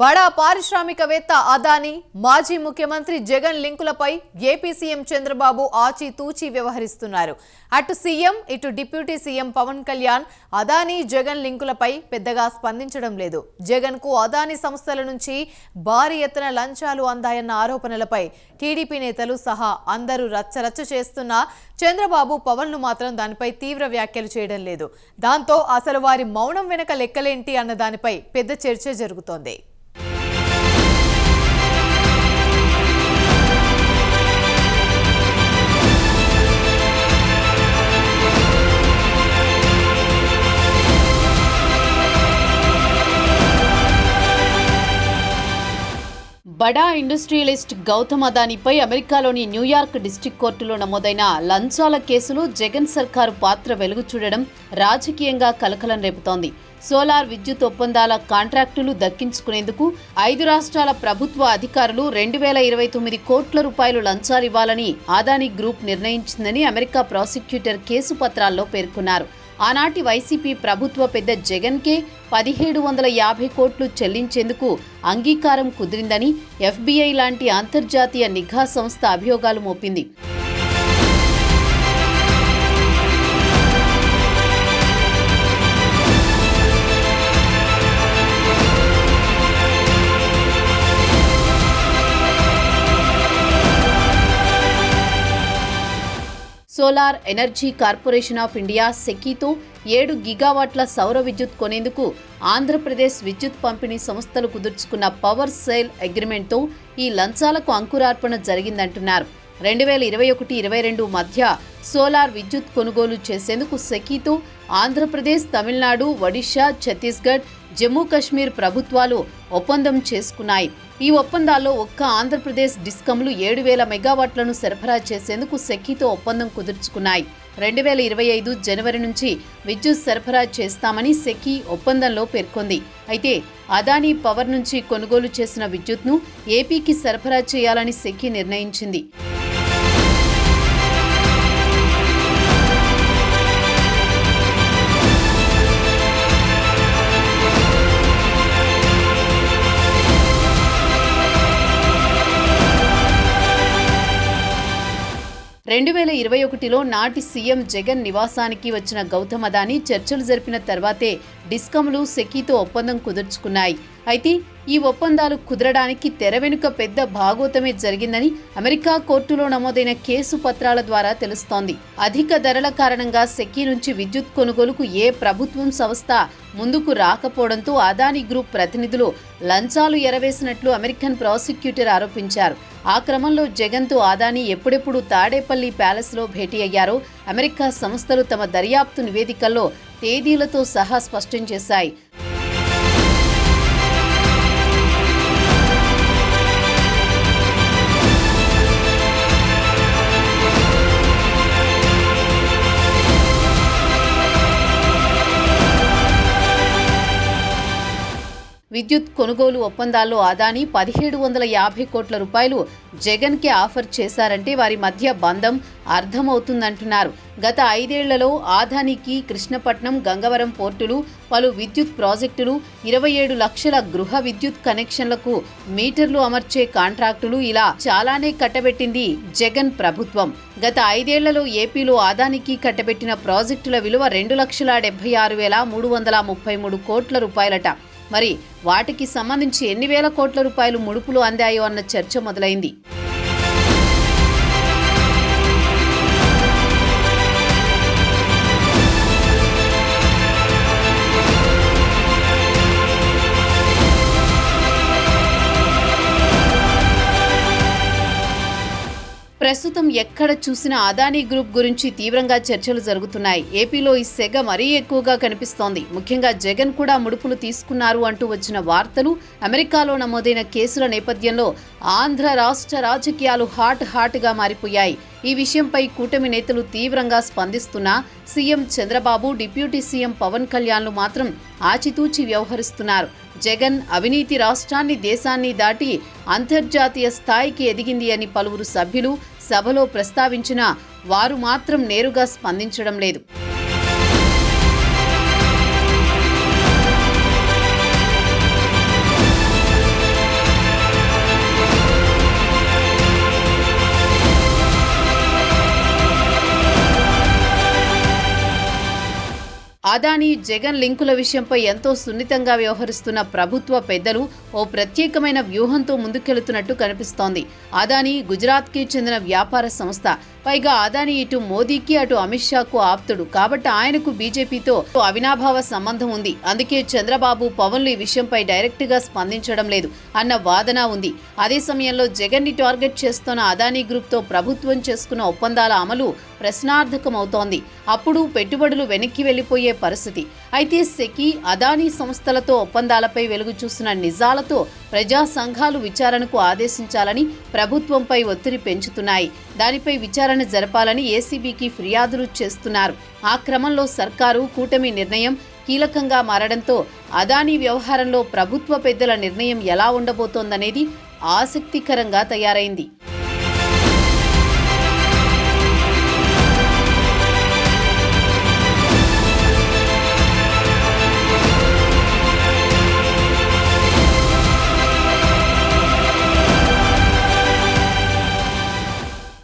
బడా పారిశ్రామికవేత్త అదానీ మాజీ ముఖ్యమంత్రి జగన్ లింకులపై ఏపీ సీఎం చంద్రబాబు ఆచితూచి వ్యవహరిస్తున్నారు. అటు సీఎం ఇటు డిప్యూటీ సీఎం పవన్ కళ్యాణ్ అదానీ జగన్ లింకులపై పెద్దగా స్పందించడం లేదు. జగన్కు అదానీ సంస్థల నుంచి భారీ ఎత్తున లంచాలు అందాయన్న ఆరోపణలపై టీడీపీ నేతలు సహా అందరూ రచ్చరచ్చ చేస్తున్నా చంద్రబాబు పవన్ను మాత్రం దానిపై తీవ్ర వ్యాఖ్యలు చేయడం లేదు. దాంతో అసలు వారి మౌనం వెనక లెక్కలేంటి అన్న దానిపై పెద్ద చర్చ జరుగుతోంది. బడా ఇండస్ట్రియలిస్ట్ గౌతమ్ అదానిపై అమెరికాలోని న్యూయార్క్ డిస్టిక్ కోర్టులో నమోదైన లంచాల కేసులో జగన్ సర్కారు పాత్ర వెలుగు చూడడం రాజకీయంగా కలకలం రేపుతోంది. సోలార్ విద్యుత్ ఒప్పందాల కాంట్రాక్టులు దక్కించుకునేందుకు ఐదు రాష్ట్రాల ప్రభుత్వ అధికారులు రెండు వేల ఇరవై తొమ్మిది కోట్ల రూపాయలు లంచాలివ్వాలని అదానీ గ్రూప్ నిర్ణయించిందని అమెరికా ప్రాసిక్యూటర్ కేసు పత్రాల్లో పేర్కొన్నారు. ఆనాటి వైసీపీ ప్రభుత్వ పెద్ద జగన్కే పదిహేడు వందల యాభై కోట్లు చెల్లించేందుకు అంగీకారం కుదిరిందని ఎఫ్బీఐ లాంటి అంతర్జాతీయ నిఘా సంస్థ అభియోగాలు మోపింది. Solar energy corporation of India సెకీతో ఏడు గిగావాట్ల సౌర విద్యుత్ కొనేందుకు ఆంధ్రప్రదేశ్ విద్యుత్ పంపిణీ సంస్థలు కుదుర్చుకున్న పవర్ సేల్ అగ్రిమెంట్తో ఈ లంచాలకు అంకురార్పణ జరిగిందంటున్నారు. రెండు వేల ఇరవై ఒకటి ఇరవై రెండు మధ్య సోలార్ విద్యుత్ కొనుగోలు చేసేందుకు సెకీతో ఆంధ్రప్రదేశ్ తమిళనాడు ఒడిషా ఛత్తీస్గఢ్ జమ్మూ కాశ్మీర్ ప్రభుత్వాలు ఒప్పందం చేసుకున్నాయి. ఈ ఒప్పందాల్లో ఒక్క ఆంధ్రప్రదేశ్ డిస్కంలు ఏడు వేల మెగావాట్లను సరఫరా చేసేందుకు సెకీతో ఒప్పందం కుదుర్చుకున్నాయి. రెండు వేల ఇరవై ఐదు జనవరి నుంచి విద్యుత్ సరఫరా చేస్తామని సెకీ ఒప్పందంలో పేర్కొంది. అయితే అదానీ పవర్ నుంచి కొనుగోలు చేసిన విద్యుత్ను ఏపీకి సరఫరా చేయాలని సెకీ నిర్ణయించింది. రెండు వేల ఇరవై ఒకటిలో నాటి సీఎం జగన్ నివాసానికి వచ్చిన గౌతమ్ అదానీ చర్చలు జరిపిన తర్వాతే డిస్కమ్లు సెకీతో ఒప్పందం కుదుర్చుకున్నాయి. అయితే ఈ ఒప్పందాలు కుదరడానికి తెర వెనుక పెద్ద భాగోతమే జరిగిందని అమెరికా కోర్టులో నమోదైన కేసు పత్రాల ద్వారా తెలుస్తోంది. అధిక ధరల కారణంగా సెకీ నుంచి విద్యుత్ కొనుగోలుకు ఏ ప్రభుత్వం సంస్థ ముందుకు రాకపోవడంతో అదానీ గ్రూప్ ప్రతినిధులు లంచాలు ఎరవేసినట్లు అమెరికన్ ప్రాసిక్యూటర్ ఆరోపించారు. ఆ క్రమంలో జగన్తో అదానీ ఎప్పుడెప్పుడు తాడేపల్లి ప్యాలెస్లో భేటీ అయ్యారో అమెరికా సంస్థలు తమ దర్యాప్తు నివేదికల్లో తేదీలతో సహా స్పష్టం చేశాయి. విద్యుత్ కొనుగోలు ఒప్పందాల్లో అదానీ పదిహేడు వందల యాభై కోట్ల రూపాయలు జగన్కి ఆఫర్ చేశారంటే వారి మధ్య బంధం అర్థమవుతుందంటున్నారు. గత ఐదేళ్ళలో ఆదానికి కృష్ణపట్నం గంగవరం పోర్టులు పలు విద్యుత్ ప్రాజెక్టులు ఇరవై ఏడు లక్షల గృహ విద్యుత్ కనెక్షన్లకు మీటర్లు అమర్చే కాంట్రాక్టులు ఇలా చాలానే కట్టబెట్టింది జగన్ ప్రభుత్వం. గత ఐదేళ్ళలో ఏపీలో ఆదానికి కట్టబెట్టిన ప్రాజెక్టుల విలువ రెండు లక్షల డెబ్బై ఆరు వేల మూడు వందల ముప్పై మూడు కోట్ల రూపాయలట. మరి వాటికి సంబంధించి ఎన్ని వేల కోట్ల రూపాయలు ముడుపులు అందాయో అన్న చర్చ మొదలైంది. ప్రస్తుతం ఎక్కడ చూసినా అదానీ గ్రూప్ గురించి తీవ్రంగా చర్చలు జరుగుతున్నాయి. ఏపీలో ఈ సెగ మరీ ఎక్కువగా కనిపిస్తోంది. ముఖ్యంగా జగన్ కూడా ముడుపులు తీసుకున్నారు అంటూ వచ్చిన వార్తలు అమెరికాలో నమోదైన కేసుల నేపథ్యంలో ఆంధ్ర రాష్ట్ర రాజకీయాలు హాట్ హాట్గా మారిపోయాయి. ఈ విషయంపై కూటమి నేతలు తీవ్రంగా స్పందిస్తున్నా CM Chandrababu deputy CM Pawan కళ్యాణ్లు మాత్రం ఆచితూచి వ్యవహరిస్తున్నారు. జగన్ అవినీతి రాష్ట్రాన్ని దేశాన్ని దాటి అంతర్జాతీయ స్థాయికి ఎదిగింది అని పలువురు సభ్యులు సభలో ప్రస్తావించినా వారు మాత్రం నేరుగా స్పందించడం లేదు. అదానీ జగన్ లింకుల విషయంపై ఎంతో సున్నితంగా వ్యవహరిస్తున్న ప్రభుత్వ పెద్దలు ఓ ప్రత్యేకమైన వ్యూహంతో ముందుకెళుతున్నట్టు కనిపిస్తోంది. అదానీ గుజరాత్కి చెందిన వ్యాపార సంస్థ. పైగా అదానీ ఇటు మోదీకి అటు అమిత్ షాకు ఆప్తుడు. కాబట్టి ఆయనకు బీజేపీతో అవినాభావ సంబంధం ఉంది. అందుకే చంద్రబాబు పవన్లు ఈ విషయంపై డైరెక్ట్గా స్పందించడం లేదు అన్న వాదన ఉంది. అదే సమయంలో జగన్ని టార్గెట్ చేస్తున్న అదానీ గ్రూప్తో ప్రభుత్వం చేసుకున్న ఒప్పందాల అమలు ప్రశ్నార్థకమవుతోంది. అప్పుడు పెట్టుబడులు వెనక్కి వెళ్ళిపోయే పరిస్థితి. అయితే సెకి అదానీ సంస్థలతో ఒప్పందాలపై వెలుగు చూసిన నిజాలతో ప్రజా సంఘాలు విచారణకు ఆదేశించాలని ప్రభుత్వంపై ఒత్తిడి పెంచుతున్నాయి. దానిపై విచారణ జరపాలని ఏసీబీకి ఫిర్యాదులు చేస్తున్నారు. ఆ క్రమంలో సర్కారు కూటమి నిర్ణయం కీలకంగా మారడంతో అదానీ వ్యవహారంలో ప్రభుత్వ పెద్దల నిర్ణయం ఎలా ఉండబోతోందనేది ఆసక్తికరంగా తయారైంది.